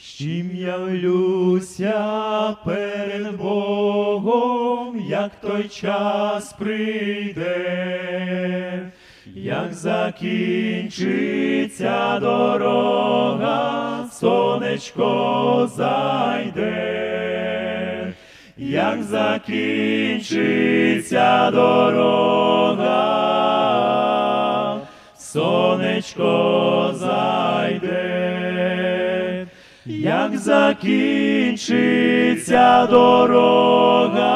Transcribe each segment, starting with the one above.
Чим явлюся перед Богом, як той час прийде, як закінчиться дорога, сонечко зайде, як закінчиться дорога, сонечко зайде, як закінчиться дорога,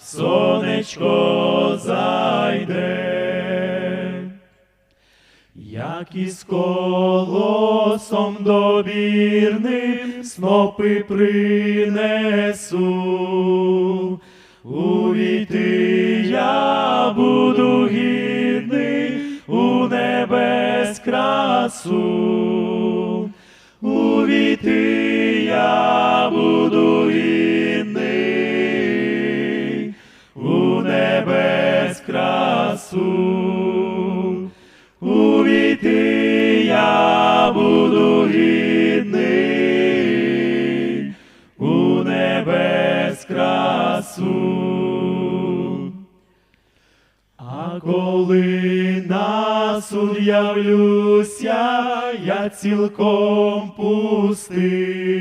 сонечко зайде. Як із колосом добірним снопи принесу, увійти я буду гідний у небес красу, красу. Увійти я буду гідний у небес красу. А коли на суд явлюся, я цілком пустим,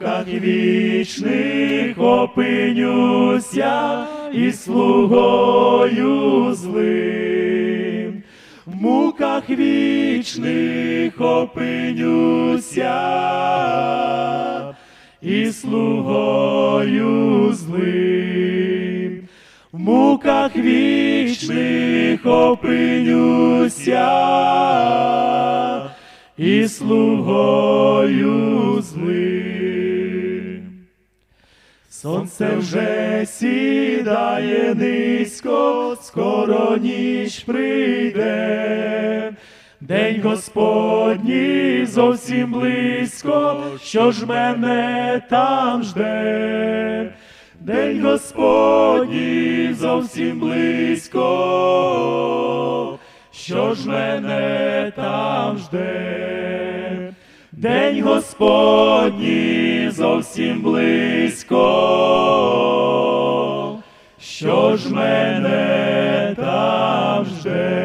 муках вічних опинюся і слугою злим, в муках вічних опинюся і слугою злим, в муках вічних опинюся і слугою злим. Сонце вже сідає низько, скоро ніч прийде. День Господній зовсім близько, що ж мене там жде. День Господній зовсім близько, що ж мене там жде. День Господній зовсім близько, що